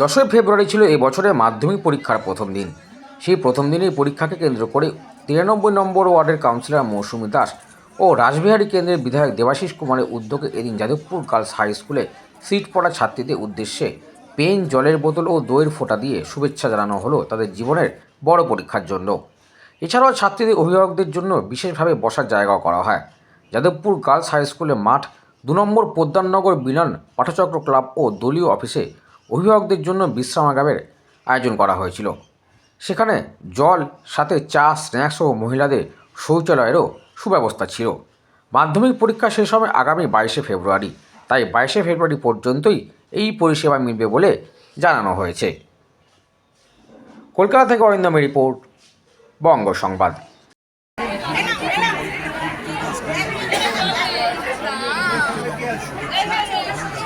দশই ফেব্রুয়ারি ছিল এই বছরের মাধ্যমিক পরীক্ষার প্রথম দিন। সেই প্রথম দিনের পরীক্ষাকে কেন্দ্র করে তিরানব্বই নম্বর ওয়ার্ডের কাউন্সিলর মৌসুমী দাস ও রাসবিহারী কেন্দ্রের বিধায়ক দেবাশিস কুমারের উদ্যোগে এদিন যাদবপুর গার্লস হাই স্কুলে সিট পড়া ছাত্রীদের উদ্দেশ্যে পেন, জলের বোতল ও দইয়ের ফোঁটা দিয়ে শুভেচ্ছা জানানো হলো তাদের জীবনের বড় পরীক্ষার জন্য। এছাড়াও ছাত্রীদের অভিভাবকদের জন্য বিশেষভাবে বসার জায়গাও করা হয়। যাদবপুর গার্লস হাই স্কুলের মাঠ দু নম্বর পোদ্দারনগর মিলন পাঠচক্র ক্লাব ও দলীয় অফিসে অভিভাবকদের জন্য বিশ্রামাগারের আয়োজন করা হয়েছিল। সেখানে জল, সাথে চা, স্ন্যাক্স ও মহিলাদের শৌচালয়েরও সুব্যবস্থা ছিল। মাধ্যমিক পরীক্ষা শেষ হবে আগামী বাইশে ফেব্রুয়ারি। তাই বাইশে ফেব্রুয়ারি পর্যন্তই এই পরিষেবা মিলবে বলে জানানো হয়েছে। কলকাতা থেকে অরিন্দমের রিপোর্ট, বঙ্গ সংবাদ।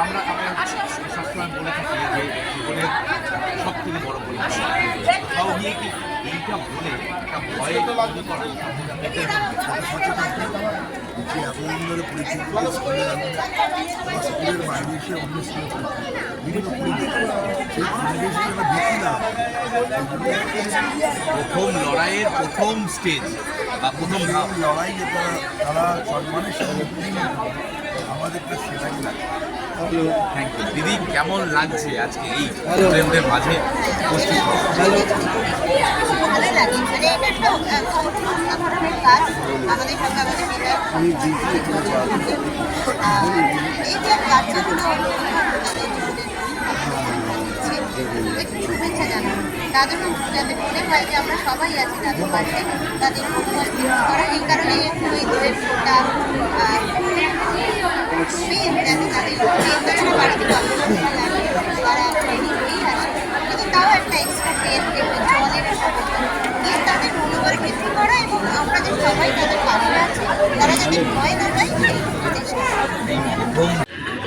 আমরা সবসময় বলে থাকি যে জীবনের সব থেকে বড় পরীক্ষা তাও গিয়ে কি এইটা বলে একটা ভয়ে তৈরি করা যে এতদিন ধরে পরিচিত স্কুলের বাইরে এসে অন্য স্কুলে বিভিন্ন সেই না। প্রথম লড়াইয়ের প্রথম স্টেজ বা প্রথম ধাপ। লড়াই যেটা তারা সম্মানের সঙ্গে আমাদেরকে সেটাই লাগে। থ্যাংক ইউ দিদি কেমন লাগছে আজকে এই স্টুডেন্টদের মাঝে উপস্থিত লাগে মানে এটা একটা আহ, কাজ আমাদের সঙ্গে আমাদের এই যে বাচ্চাগুলো একটু শুভেচ্ছা জানানো তাদেরও যাতে মনে হয় যে আমরা সবাই আছি তাদের পাশে তাদের মনোবল বৃদ্ধি করা এই কারণে একটু এই দূরের ফোটা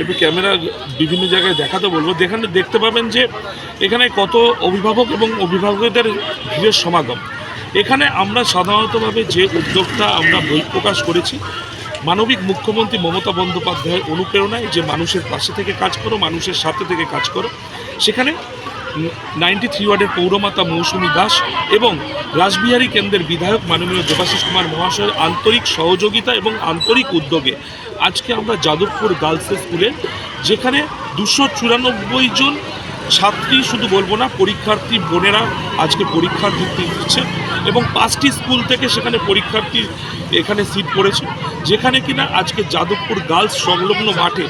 একটু ক্যামেরা বিভিন্ন জায়গায় দেখাতে বলব। যেখানে দেখতে পাবেন যে এখানে কত অভিভাবক এবং অভিভাবকদের ভিড়ের সমাগম। এখানে আমরা সাধারণতভাবে যে উদ্যোগটা আমরা বই প্রকাশ করেছি মানবিক মুখ্যমন্ত্রী মমতা বন্দ্যোপাধ্যায়ের অনুপ্রেরণায় যে মানুষের পাশে থেকে কাজ করো, মানুষের সাথে থেকে কাজ করো, সেখানে নাইনটি থ্রি ওয়ার্ডের পৌরমাতা মৌসুমী দাস এবং রাসবিহারী কেন্দ্রের বিধায়ক মাননীয় দেবাশিস কুমার মহাশয়ের আন্তরিক সহযোগিতা এবং আন্তরিক উদ্যোগে আজকে আমরা যাদবপুর গার্লস স্কুলে, যেখানে দুশো চুরানব্বই জন ছাত্রী, শুধু বলব না, পরীক্ষার্থী বোনেরা আজকে পরীক্ষার দিচ্ছে। এবং পাঁচটি স্কুল থেকে সেখানে পরীক্ষার্থী এখানে সিট পড়েছে। যেখানে কিনা আজকে যাদবপুর গার্লস সংলগ্ন মাঠে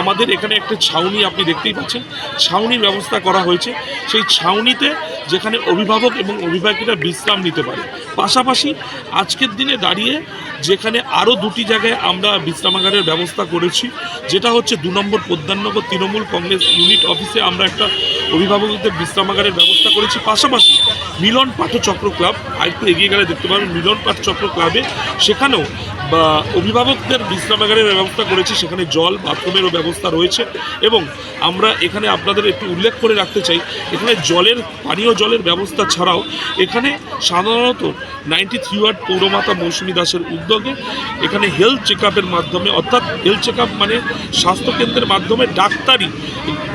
আমাদের এখানে একটা ছাউনি আপনি দেখতেই পাচ্ছেন। ছাউনির ব্যবস্থা করা হয়েছে। সেই ছাউনিতে যেখানে অভিভাবক এবং অভিভাবকীরা বিশ্রাম নিতে পারে। পাশাপাশি আজকের দিনে দাঁড়িয়ে যেখানে আরও দুটি জায়গায় আমরা বিশ্রামাগারের ব্যবস্থা করেছি, যেটা হচ্ছে দু নম্বর প্রধাননগর তৃণমূল কংগ্রেস ইউনিট অফিসে আমরা একটা অভিভাবকদের বিশ্রামাগারের ব্যবস্থা করেছি। পাশাপাশি মিলন পাঠচক্র ক্লাব আর একটু এগিয়ে গেলে দেখতে পাবেন মিলন পাঠচক্র ক্লাবে। সেখানেও বা অভিভাবকদের বিশ্রামাগারের ব্যবস্থা করেছি, সেখানে জল, বাথরুমেরও ব্যবস্থা রয়েছে এবং আমরা এখানে আপনাদের একটু উল্লেখ করে রাখতে চাই, এখানে জলের, পানীয় জলের ব্যবস্থা ছাড়াও এখানে সাধারণত নাইনটি থ্রি ওয়ার্ড পৌরমাতা মৌসুমী দাসের উদ্যোগে এখানে হেলথ চেক মাধ্যমে, অর্থাৎ হেলথ চেক মানে স্বাস্থ্যকেন্দ্রের মাধ্যমে ডাক্তারি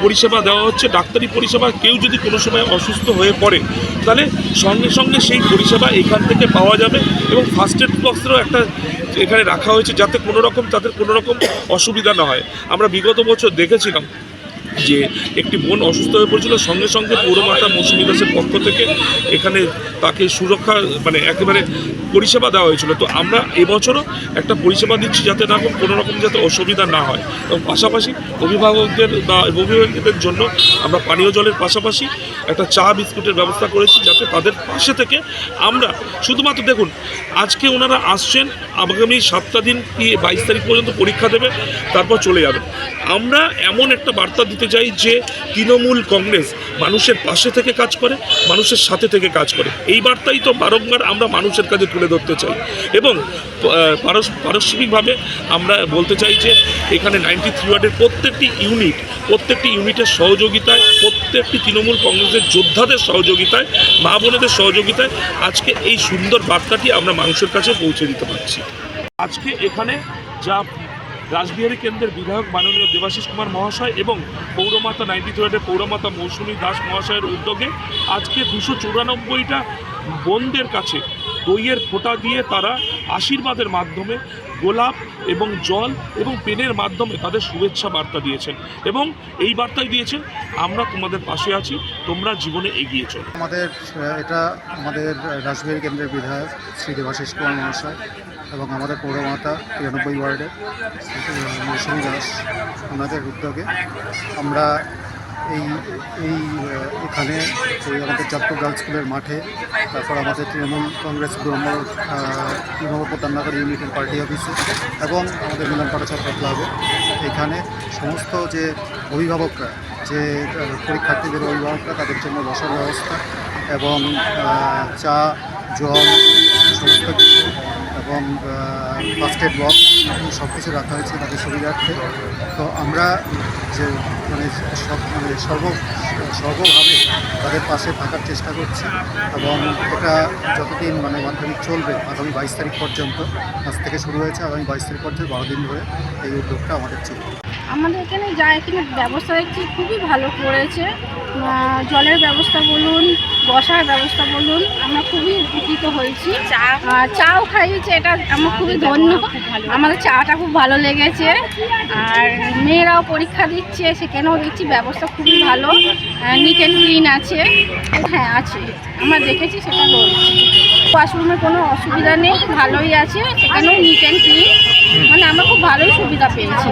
পরিষেবা দেওয়া হচ্ছে। ডাক্তারি পরিষেবা কেউ যদি কোনো সময় অসুস্থ হয়ে পড়ে, তাহলে সঙ্গে সঙ্গে সেই পরিষেবা এখান থেকে পাওয়া যাবে এবং ফার্স্ট এড বক্সেরও একটা এখানে রাখা হয়েছে যাতে কোনো রকম তাদের কোনো রকম অসুবিধা না হয়। আমরা বিগত বছর দেখেছিলাম যে একটি বোন অসুস্থ হয়ে পড়েছিল, সঙ্গে সঙ্গে পৌরমাতা মৌসুমী দাসের পক্ষ থেকে এখানে তাকে সুরক্ষা মানে একেবারে পরিষেবা দেওয়া হয়েছিল। তো আমরা এবছরও একটা পরিষেবা দিচ্ছি যাতে না কোনো রকম যাতে অসুবিধা না হয়। এবং পাশাপাশি অভিভাবকদের বা অভিভাবকদের জন্য আমরা পানীয় জলের পাশাপাশি একটা চা বিস্কুটের ব্যবস্থা করেছি যাতে তাদের পাশে থেকে আমরা, শুধুমাত্র দেখুন, আজকে ওনারা আসছেন, আগামী সাতটা দিন কি বাইশ তারিখ পর্যন্ত পরীক্ষা দেবে, তারপর চলে যাবে। আমরা এমন একটা বার্তা দিতে চাই যে তৃণমূল কংগ্রেস মানুষের পাশে থেকে কাজ করে, মানুষের সাথে থেকে কাজ করে। এই বার্তাই তো বারংবার আমরা মানুষের কাছে তুলে ধরতে চাই। এবং পারস্পরিকভাবে আমরা বলতে চাই যে এখানে নাইনটি থ্রি ওয়ার্ডের প্রত্যেকটি ইউনিট, প্রত্যেকটি ইউনিটের সহযোগিতায়, প্রত্যেকটি তৃণমূল কংগ্রেসের যোদ্ধাদের সহযোগিতায়, মা বোনেদের সহযোগিতায় আজকে এই সুন্দর বার্তাটি আমরা মানুষের কাছে পৌঁছে দিতে পারছি। আজকে এখানে যা রাসবিহারী কেন্দ্রের বিধায়ক মাননীয় দেবাশিস কুমার মহাশয় এবং পৌরমাতা নাইনটি ওয়ার্ডের পৌরমাতা মৌসুমী দাস মহাশয়ের উদ্যোগে আজকে দুশো চুরানব্বইটা বোনদের কাছে দইয়ের ফোঁটা দিয়ে তারা আশীর্বাদের মাধ্যমে গোলাপ এবং জল এবং পেনের মাধ্যমে তাদের শুভেচ্ছা বার্তা দিয়েছেন এবং এই বার্তাই দিয়েছেন, আমরা তোমাদের পাশে আছি, তোমরা জীবনে এগিয়ে চলো। আমাদের এটা আমাদের রাসবিহারী কেন্দ্রের বিধায়ক শ্রী দেবাশিস কুমার মহাশয়। এবং আমাদের পৌরমাতা তিরানব্বই ওয়ার্ডের মৌসুমী দাস, ওনাদের উদ্যোগে আমরা এই এই এখানে এই আমাদের চাঁদপুর গার্লস স্কুলের মাঠে, তারপর আমাদের তৃণমূল কংগ্রেস ব্রহ্ম তৃণমূল প্রধাননগর ইউনিটের পার্টি অফিসে এবং আমাদের মিলনপাড়া ছাত্র ক্লাবে, এখানে সমস্ত যে অভিভাবকরা, যে পরীক্ষার্থীদের অভিভাবকরা, তাদের জন্য বসার ব্যবস্থা এবং চা, জল, সমস্ত কিছু এবং ফার্স্ট এড বক্স সব কিছু রাখা হয়েছে তাদের সুবিধার্থে। তো আমরা যে মানে সব মানে সর্ব, সর্বভাবে তাদের পাশে থাকার চেষ্টা করছি এবং এটা যতদিন মানে মাধ্যমিক চলবে, আগামী বাইশ তারিখ পর্যন্ত, আজ থেকে শুরু হয়েছে আগামী বাইশ তারিখ পর্যন্ত বারো দিন ধরে এই উদ্যোগটা আমাদের চলবে। আমাদের এখানে যা এখানে ব্যবস্থা দেখছি খুবই ভালো করেছে। জলের ব্যবস্থা বলুন বসার ব্যবস্থা বলুন। আমরা খুবই উপকৃত হয়েছি। আর চাও খাইয়েছে এটা আমার খুবই ধন্য। আমাদের চাটা খুব ভালো লেগেছে। আর মেয়েরাও পরীক্ষা দিচ্ছে সেখানেও দেখছি ব্যবস্থা খুবই ভালো। নিট অ্যান্ড ক্লিন আছে। হ্যাঁ আছে। আমরা দেখেছি সেটা রয়েছে ওয়াশরুমের কোনো অসুবিধা নেই ভালোই আছে। সেখানেও নিট অ্যান্ড ক্লিন মানে আমরা খুব ভালোই সুবিধা পেয়েছি।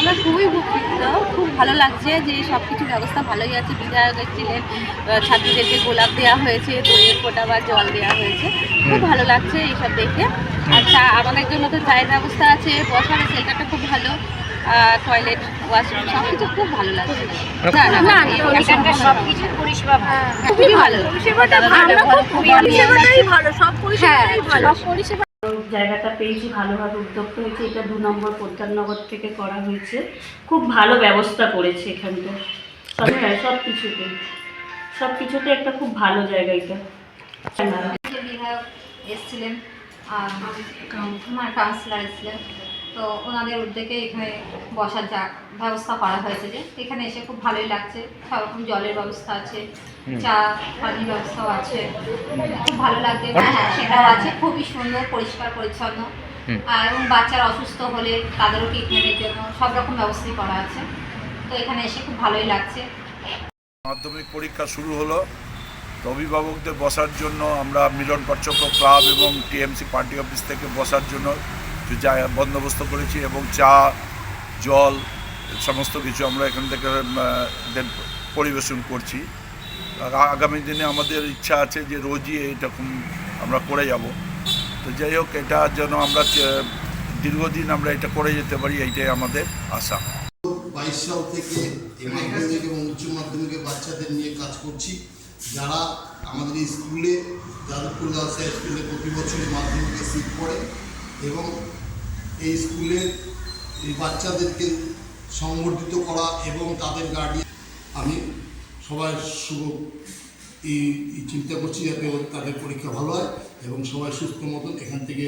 আমরা খুবই উপকৃত খুব ভালো লাগছে যে সব কিছু ব্যবস্থা ভালোই আছে। বিধায়ক এসেছিলেন আহ, ছাত্রীদেরকে গোলাপ দেওয়া হয়েছে দইয়ের ফোঁটা বা জল দেওয়া হয়েছে। খুব ভালো লাগছে এইসব দেখে। আর চা আমাদের জন্য তো চায়ের ব্যবস্থা আছে বসার সেন্টারটা খুব ভালো। টয়লেট ওয়াশরুম সব কিছু খুব ভালো লাগছে। না না না এখানকার সব কিছু পরিষেবা খুবই ভালো। ভালো সব পরিষেবাটাই ভালো। সব পরিষেবা জায়গাটা পেয়েছি, ভালোভাবে উদ্যোক্ত হয়েছে। এটা দু নম্বর প্রধাননগর থেকে করা হয়েছে। খুব ভালো ব্যবস্থা করেছে এখানটা হ্যাঁ সব কিছুতে। সব কিছুতে একটা খুব ভালো জায়গা এটা। বিধায়ক এসেছিলেন। আমার তো ওনাদের উদ্যোগে এখানে বসার যা ব্যবস্থা করা হয়েছে যে এখানে এসে খুব ভালোই লাগছে। সব রকম জলের ব্যবস্থা আছে চা পানির ব্যবস্থাও আছে। খুব ভালো লাগছে। হ্যাঁ হ্যাঁ সেটাও আছে। খুবই সুন্দর পরিষ্কার পরিচ্ছন্ন। আর এবং বাচ্চারা অসুস্থ হলে তাদেরও ট্রিটমেন্টের জন্য সব রকম ব্যবস্থাই করা আছে। তো এখানে এসে খুব ভালোই লাগছে। মাধ্যমিক পরীক্ষা শুরু হলো। তো অভিভাবকদের বসার জন্য আমরা মিলন পাঠচক্র ক্লাব এবং টিএমসি পার্টি অফিস থেকে বসার জন্য যে বন্দোবস্ত করেছি এবং চা, জল, সমস্ত কিছু আমরা এখান থেকে পরিবেশন করছি। আগামী দিনে আমাদের ইচ্ছা আছে যে রোজই এরকম আমরা করে যাব। তো যাই হোক, এটা যেন আমরা দীর্ঘদিন আমরা এটা করে যেতে পারি, এইটাই আমাদের আশা। বাইশ সাল থেকে মাধ্যমিক এবং উচ্চ মাধ্যমিকে বাচ্চাদের নিয়ে কাজ করছি। যারা আমাদের স্কুলে, যাদবপুর গার্লস হাই স্কুলে প্রতি বছরই মাধ্যমিকে সিট পড়ে এবং এই স্কুলের এই বাচ্চাদেরকে সংবর্ধিত করা এবং তাদের গার্ডিয়ান আমি সবার শুভ এই চিন্তা করছি যাতে তাদের পরীক্ষা ভালো হয় এবং সবাই সুস্থ মতন এখান থেকে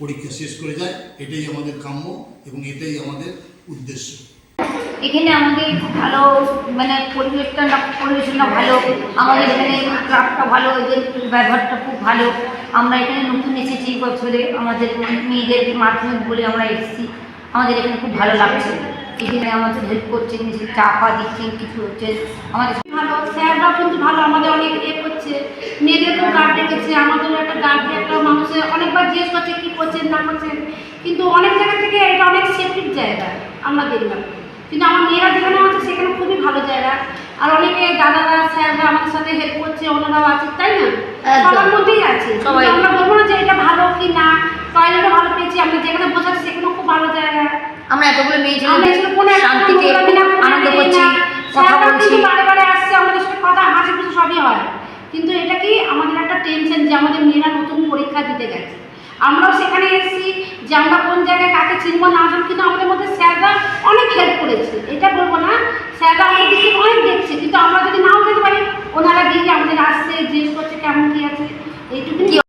পরীক্ষা শেষ করে যায়। এটাই আমাদের কাম্য এবং এটাই আমাদের উদ্দেশ্য। এখানে আমাদের খুব ভালো মানে পরিবেশটা পরিবেশনটা ভালো। আমাদের এখানে ক্লাবটা ভালো এদের ব্যবহারটা খুব ভালো। আমরা এখানে নতুন এসেছি, বছরে আমাদের মেয়েদের মাধ্যমিক বলে আমরা এসেছি। আমাদের এখানে খুব ভালো লাগছে। এখানে আমাদের হেল্প করছেন চা ফা দিচ্ছেন কিছু হচ্ছে। আমাদের ভালো। স্যাররাও কিন্তু ভালো, আমাদের অনেক এ করছে। মেয়েদেরকেও গার্ড রেখেছে। আমাদের একটা গার্ড একটা মানুষের অনেকবার জিজ্ঞেস করছে, কী করছেন, না করছেন? কিন্তু অনেক জায়গা থেকে এটা অনেক সেফটির জায়গা। আমরা দেখলাম। কিন্তু আমার মেয়েরা যেখানে আছে, সেখানে খুবই ভালো জায়গা। আর অনেকে দাদারা স্যাররা আমাদের সাথে হেল্প করছে অন্যরাও আছে তাই না? সবার মধ্যেই আছে। সবাই। আমরা বলব না যে এটা ভালো কি না টয়লেটও ভালো পেয়েছি আমরা যেখানে বসাচ্ছি সেখানে খুব ভালো জায়গা। আমরা এতগুলো মেয়ে আমরা ছিল কোনো শান্তিতে আনন্দ করছি কথা বলছি। বারে বারে আসছে আমাদের সাথে কথা হাসি খুশি সবই হয়। কিন্তু এটা কি আমাদের একটা টেনশন যে আমাদের মেয়েরা নতুন পরীক্ষা দিতে গেছে। আমরাও সেখানে এসেছি যে আমরা কোন জায়গায় কাকে চিনব না জানব কিন্তু আমাদের মধ্যে স্যাররা অনেক হেল্প করেছে। এটা বলব না স্যাররা অনেক কিছু অনেক দেখছে, কিন্তু আমরা যদি নাও যেতে পারি, ওনারা গিয়ে আমাদের আসছে, জিজ্ঞেস করছে কেমন কী আছে এইটুকু